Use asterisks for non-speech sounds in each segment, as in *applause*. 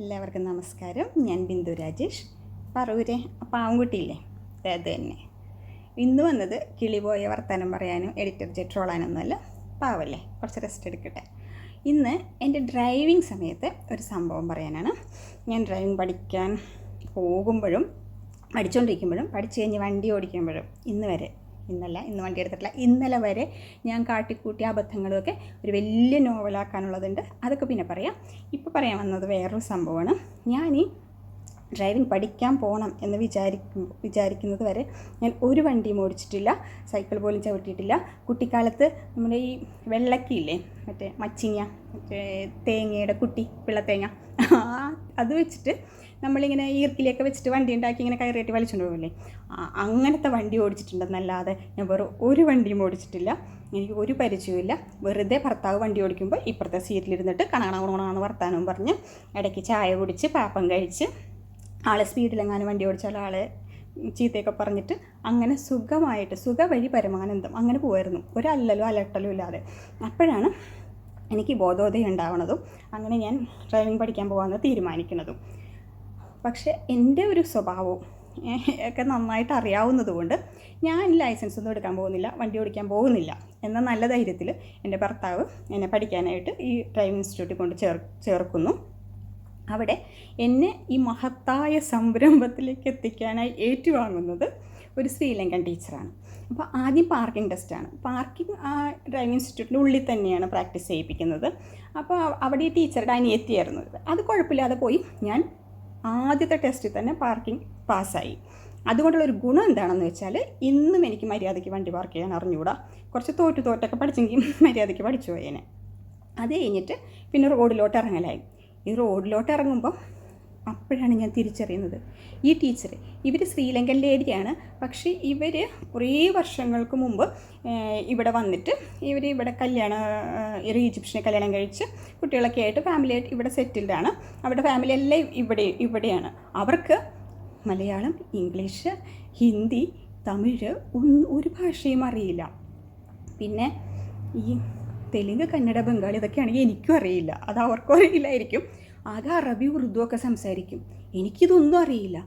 എല്ലാവർക്കും നമസ്കാരം. ഞാൻ ബിന്ദു രാജേഷ്. പറവൂരെ പാവൻകുട്ടിയില്ലേ അത് തന്നെ. ഇന്ന് വന്നത് കിളി പോയ വർത്തമാനം പറയാനും എഡിറ്റർ ജെ ട്രോളാനൊന്നുമല്ല പാവല്ലേ? കുറച്ച് റെസ്റ്റ് എടുക്കട്ടെ. ഇന്ന് എന്റെ ഡ്രൈവിംഗ് സമയത്ത് ഒരു സംഭവം പറയാനാണ്. ഞാൻ ഡ്രൈവിംഗ് പഠിക്കാൻ പോകുമ്പോഴും പഠിച്ചുകൊണ്ടിരിക്കുമ്പോഴും പഠിച്ചു കഴിഞ്ഞ് വണ്ടി ഓടിക്കുമ്പോഴും ഇന്ന് വരെ ഇന്നല്ല ഇന്ന് വണ്ടി എടുത്തിട്ടില്ല. ഇന്നലെ വരെ ഞാൻ കാട്ടിക്കൂട്ടിയ അബദ്ധങ്ങളൊക്കെ ഒരു വലിയ നോവലാക്കാനുള്ളതുണ്ട്. അതൊക്കെ പിന്നെ പറയാം. ഇപ്പോൾ പറയാൻ വന്നത് വേറൊരു സംഭവമാണ്. ഞാൻ ഈ ഡ്രൈവിംഗ് പഠിക്കാൻ പോകണം എന്ന് വിചാരിക്കും വിചാരിക്കുന്നത് വരെ ഞാൻ ഒരു വണ്ടിയും ഓടിച്ചിട്ടില്ല. സൈക്കിൾ പോലും ചവിട്ടിയിട്ടില്ല. കുട്ടിക്കാലത്ത് നമ്മുടെ ഈ വെള്ളക്കിയില്ലേ മറ്റേ മച്ചിങ്ങ മറ്റേ തേങ്ങയുടെ കുട്ടി പിള്ളത്തേങ്ങ അത് വെച്ചിട്ട് നമ്മളിങ്ങനെ ഈർക്കിലേക്ക് വെച്ചിട്ട് വണ്ടി ഉണ്ടാക്കി ഇങ്ങനെ കയറിയിട്ട് വലിച്ചുകൊണ്ട് പോകില്ലേ അങ്ങനത്തെ വണ്ടി ഓടിച്ചിട്ടുണ്ടെന്നല്ലാതെ ഞാൻ വേറെ ഒരു വണ്ടിയും ഓടിച്ചിട്ടില്ല. എനിക്ക് ഒരു പരിചയമില്ല വെറുതെ ഭർത്താവ് വണ്ടി ഓടിക്കുമ്പോൾ ഇപ്പുറത്തെ സീറ്റിലിരുന്നിട്ട് കണകണ കുണകണമെന്ന് വർത്താനവും പറഞ്ഞ് ഇടയ്ക്ക് ചായ കുടിച്ച് പാപ്പം കഴിച്ച് ആളെ സ്പീഡിലെങ്ങാനും വണ്ടി ഓടിച്ചാൽ ആളെ ചീത്തയൊക്കെ പറഞ്ഞിട്ട് അങ്ങനെ സുഖമായിട്ട് സുഖവഴി പരമാനന്ദം അങ്ങനെ പോയിരുന്നു ഒരു അലട്ടലും ഇല്ലാതെ. അപ്പോഴാണ് എനിക്ക് ബോധോദയം ഉണ്ടാവണതും അങ്ങനെ ഞാൻ ഡ്രൈവിംഗ് പഠിക്കാൻ പോകാമെന്ന് തീരുമാനിക്കുന്നതും. പക്ഷേ എന്റെ ഒരു സ്വഭാവവും ഒക്കെ നന്നായിട്ട് അറിയാവുന്നതുകൊണ്ട് ഞാൻ ലൈസൻസ് ഒന്നും എടുക്കാൻ പോകുന്നില്ല വണ്ടി ഓടിക്കാൻ പോകുന്നില്ല എന്ന നല്ല ധൈര്യത്തിൽ എന്റെ ഭർത്താവ് എന്നെ പഠിക്കാനായിട്ട് ഈ ഡ്രൈവിംഗ് ഇൻസ്റ്റിറ്റ്യൂട്ടിൽ കൊണ്ട് ചേർ ചേർക്കുന്നു. അവിടെ എന്നെ ഈ മഹത്തായ സംരംഭത്തിലേക്ക് എത്തിക്കാനായി ഏറ്റുവാങ്ങുന്നത് ഒരു ശ്രീലങ്കൻ ടീച്ചറാണ്. അപ്പോൾ ആദ്യം പാർക്കിംഗ് ടെസ്റ്റാണ്. പാർക്കിംഗ് ആ ഡ്രൈവിംഗ് ഇൻസ്റ്റിറ്റ്യൂട്ടിന്റെ ഉള്ളിൽ തന്നെയാണ് പ്രാക്ടീസ് ചെയ്യിപ്പിക്കുന്നത്. അപ്പോൾ അവിടെ ടീച്ചറുടെ അനിയത്തിയായിരുന്നു. അത് കുഴപ്പമില്ലാതെ പോയി. ഞാൻ ആദ്യത്തെ ടെസ്റ്റിൽ തന്നെ പാർക്കിംഗ് പാസ്സായി. അതുകൊണ്ടുള്ള ഒരു ഗുണം എന്താണെന്ന് വെച്ചാൽ ഇന്നും എനിക്ക് മര്യാദയ്ക്ക് വണ്ടി പാർക്ക് ചെയ്യാൻ അറിഞ്ഞുകൂടാ. കുറച്ച് തോറ്റു തോറ്റൊക്കെ പഠിച്ചെങ്കിൽ മര്യാദയ്ക്ക് പഠിച്ചു പോയേനെ. അത് കഴിഞ്ഞിട്ട് പിന്നെ റോഡിലോട്ട് ഇറങ്ങലായി. ഈ റോഡിലോട്ട് ഇറങ്ങുമ്പോൾ അപ്പോഴാണ് ഞാൻ തിരിച്ചറിയുന്നത്. ഈ ടീച്ചർ ഇവർ ശ്രീലങ്കൻ ലേഡിയാണ്. പക്ഷേ ഇവർ കുറേ വർഷങ്ങൾക്ക് മുമ്പ് ഇവിടെ വന്നിട്ട് ഇവർ ഇവിടെ കല്യാണം ഒരു ഈജിപ്ഷ്യനെ കല്യാണം കഴിച്ച് കുട്ടികളൊക്കെ ആയിട്ട് ഫാമിലി ആയിട്ട് ഇവിടെ സെറ്റിൽഡാണ് അവരുടെ ഫാമിലി എല്ലാം ഇവിടെ ഇവിടെയാണ്. അവർക്ക് മലയാളം ഇംഗ്ലീഷ് ഹിന്ദി തമിഴ് ഒരു ഭാഷയും അറിയില്ല. പിന്നെ ഈ തെലുങ്ക് കന്നഡ ബംഗാളി ഇതൊക്കെയാണെങ്കിൽ എനിക്കും അറിയില്ല. അത് അവർക്കും അറിയില്ലായിരിക്കും. ആകെ അറബി ഉറുദു ഒക്കെ സംസാരിക്കും. എനിക്കിതൊന്നും അറിയില്ല.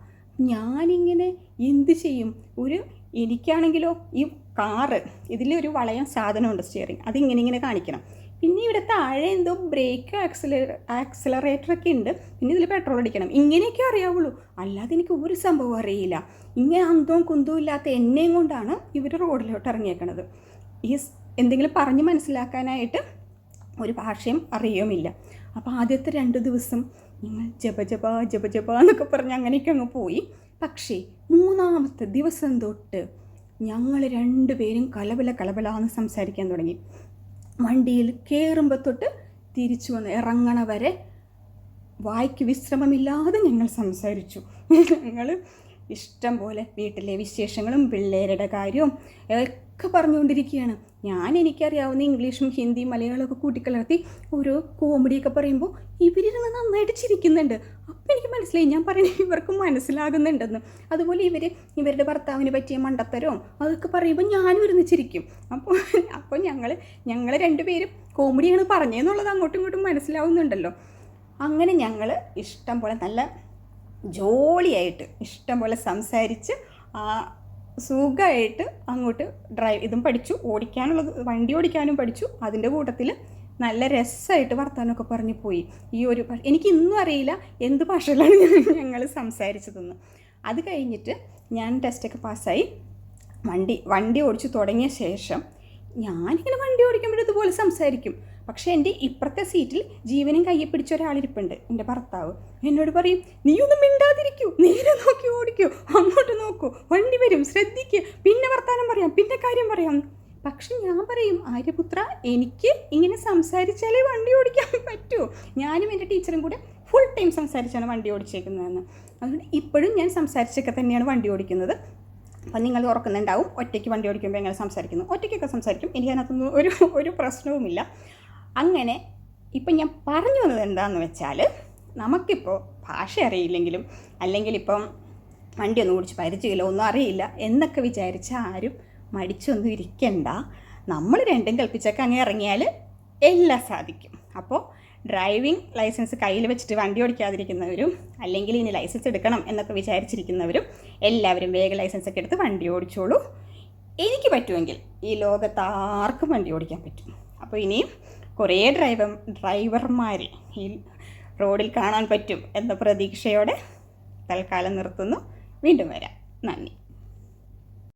ഞാനിങ്ങനെ എന്ത് ചെയ്യും? ഒരു എനിക്കാണെങ്കിലോ ഈ കാറ് ഇതിലൊരു വളയം സാധനമുണ്ട് സ്റ്റിയറിങ് അതിങ്ങനെ ഇങ്ങനെ കാണിക്കണം. പിന്നെ ഇവിടെ താഴെ എന്തോ ബ്രേക്ക് ആക്സല ആക്സിലറേറ്റർ ഒക്കെ ഉണ്ട്. പിന്നെ ഇതിൽ പെട്രോൾ അടിക്കണം. ഇങ്ങനെയൊക്കെ അറിയാവുള്ളൂ. അല്ലാതെ എനിക്ക് ഒരു സംഭവം അറിയില്ല. ഇങ്ങനെ അന്തവും കുന്തവും ഇല്ലാത്ത എന്നെയും കൊണ്ടാണ് ഇവർ റോഡിലോട്ട് ഇറങ്ങിയേക്കണത്. ഈ എന്തെങ്കിലും പറഞ്ഞ് മനസ്സിലാക്കാനായിട്ട് ഒരു ഭാഷയും അറിയുമില്ല അപ്പോൾ ആദ്യത്തെ രണ്ട് ദിവസം നിങ്ങൾ ജപ ജപ ജപ ജപ എന്നൊക്കെ പറഞ്ഞ് അങ്ങനെയൊക്കെ അങ്ങ് പോയി. പക്ഷേ മൂന്നാമത്തെ ദിവസം തൊട്ട് ഞങ്ങൾ രണ്ടുപേരും കലബല കലബലാന്ന് സംസാരിക്കാൻ തുടങ്ങി. വണ്ടിയിൽ കയറുമ്പോൾ തൊട്ട് തിരിച്ചു വന്ന് ഇറങ്ങണ വരെ വായ്ക്ക് വിശ്രമമില്ലാതെ ഞങ്ങൾ സംസാരിച്ചു. ഞങ്ങൾ ഇഷ്ടം പോലെ വീട്ടിലെ വിശേഷങ്ങളും പിള്ളേരുടെ കാര്യവും ഒക്കെ പറഞ്ഞുകൊണ്ടിരിക്കുകയാണ്. ഞാൻ എനിക്കറിയാവുന്ന ഇംഗ്ലീഷും ഹിന്ദിയും മലയാളമൊക്കെ കൂട്ടിക്കലർത്തി ഓരോ കോമഡിയൊക്കെ പറയുമ്പോൾ ഇവരിരുന്ന് നന്നായിട്ട് ചിരിക്കുന്നുണ്ട്. അപ്പം എനിക്ക് മനസ്സിലായി ഞാൻ പറയുന്നത് ഇവർക്ക് മനസ്സിലാകുന്നുണ്ടെന്ന്. അതുപോലെ ഇവർ ഇവരുടെ ഭർത്താവിന് പറ്റിയ മണ്ടത്തരവും അതൊക്കെ പറയുമ്പോൾ ഞാനും ഇരുന്ന് ചിരിക്കും. അപ്പോൾ അപ്പോൾ ഞങ്ങൾ ഞങ്ങൾ രണ്ടുപേരും കോമഡിയാണ് പറഞ്ഞതെന്നുള്ളത് അങ്ങോട്ടും ഇങ്ങോട്ടും മനസ്സിലാവുന്നുണ്ടല്ലോ. അങ്ങനെ ഞങ്ങൾ ഇഷ്ടം പോലെ നല്ല ജോളിയായിട്ട് ഇഷ്ടം പോലെ സംസാരിച്ച് ആ സുഖമായിട്ട് അങ്ങോട്ട് ഡ്രൈവ് ഇതും പഠിച്ചു. ഓടിക്കാനുള്ളത് വണ്ടി ഓടിക്കാനും പഠിച്ചു. അതിന്റെ കൂട്ടത്തിൽ നല്ല രസമായിട്ട് വർത്തമാനമൊക്കെ പറഞ്ഞു പോയി. ഈ ഒരു എനിക്ക് ഇന്നും അറിയില്ല എന്ത് ഭാഷയിലാണ് *laughs* ഞങ്ങൾ സംസാരിച്ചതെന്ന്. അത് കഴിഞ്ഞിട്ട് ഞാൻ ടെസ്റ്റൊക്കെ പാസ്സായി. വണ്ടി വണ്ടി ഓടിച്ചു തുടങ്ങിയ ശേഷം ഞാനിങ്ങനെ വണ്ടി ഓടിക്കുമ്പോഴും ഇതുപോലെ സംസാരിക്കും. പക്ഷേ എന്റെ ഇപ്പുറത്തെ സീറ്റിൽ ജീവനും കയ്യെ പിടിച്ച ഒരാളിരിപ്പുണ്ട് എന്റെ ഭർത്താവ്. എന്നോട് പറയും നീ മിണ്ടാതിരിക്കൂ നേരെ നോക്കി ഓടിക്കൂ അങ്ങോട്ട് നോക്കൂ വണ്ടി വരും ശ്രദ്ധിക്കുക പിന്നെ വർത്താനം പറയാം പിന്നെ കാര്യം പറയാം. പക്ഷെ ഞാൻ പറയും ആര്യപുത്ര എനിക്ക് ഇങ്ങനെ സംസാരിച്ചാലേ വണ്ടി ഓടിക്കാൻ പറ്റൂ. ഞാനും എന്റെ ടീച്ചറും കൂടെ ഫുൾ ടൈം സംസാരിച്ചാണ് വണ്ടി ഓടിച്ചേക്കുന്നതെന്ന്. അതുകൊണ്ട് ഇപ്പോഴും ഞാൻ സംസാരിച്ചൊക്കെ തന്നെയാണ് വണ്ടി ഓടിക്കുന്നത്. അപ്പം നിങ്ങൾ ഉറക്കുന്നുണ്ടാവും ഒറ്റയ്ക്ക് വണ്ടി ഓടിക്കുമ്പോൾ എങ്ങനെ സംസാരിക്കുന്നു? ഒറ്റയ്ക്കൊക്കെ സംസാരിക്കും. എനിക്കതിനകത്തൊന്നും ഒരു ഒരു പ്രശ്നവുമില്ല. അങ്ങനെ ഇപ്പം ഞാൻ പറഞ്ഞു വന്നത് എന്താന്ന് വെച്ചാൽ നമുക്കിപ്പോൾ ഭാഷ അറിയില്ലെങ്കിലും അല്ലെങ്കിൽ ഇപ്പം വണ്ടി ഒന്നും ഓടിച്ച് പരിചയമില്ല ഒന്നും അറിയില്ല എന്നൊക്കെ വിചാരിച്ച ആരും മടിച്ചൊന്നും ഇരിക്കണ്ട. നമ്മൾ രണ്ടും കൽപ്പിച്ചൊക്കെ അങ്ങനെ ഇറങ്ങിയാൽ എല്ലാം സാധിക്കും. അപ്പോൾ ഡ്രൈവിംഗ് ലൈസൻസ് കയ്യിൽ വെച്ചിട്ട് വണ്ടി ഓടിക്കാതിരിക്കുന്നവരും അല്ലെങ്കിൽ ഇനി ലൈസൻസ് എടുക്കണം എന്നൊക്കെ വിചാരിച്ചിരിക്കുന്നവരും എല്ലാവരും വേഗം ലൈസൻസ് ഒക്കെ എടുത്ത് വണ്ടി ഓടിച്ചോളൂ. എനിക്ക് പറ്റുമെങ്കിൽ ഈ ലോകത്ത് ആർക്കും വണ്ടി ഓടിക്കാൻ പറ്റും. അപ്പോൾ ഇനിയും കുറേ ഡ്രൈവർ ഡ്രൈവർമാർ ഈ റോഡിൽ കാണാൻ പറ്റും എന്ന പ്രതീക്ഷയോടെ തൽക്കാലം നിർത്തുന്നു. വീണ്ടും വരാം. നന്ദി.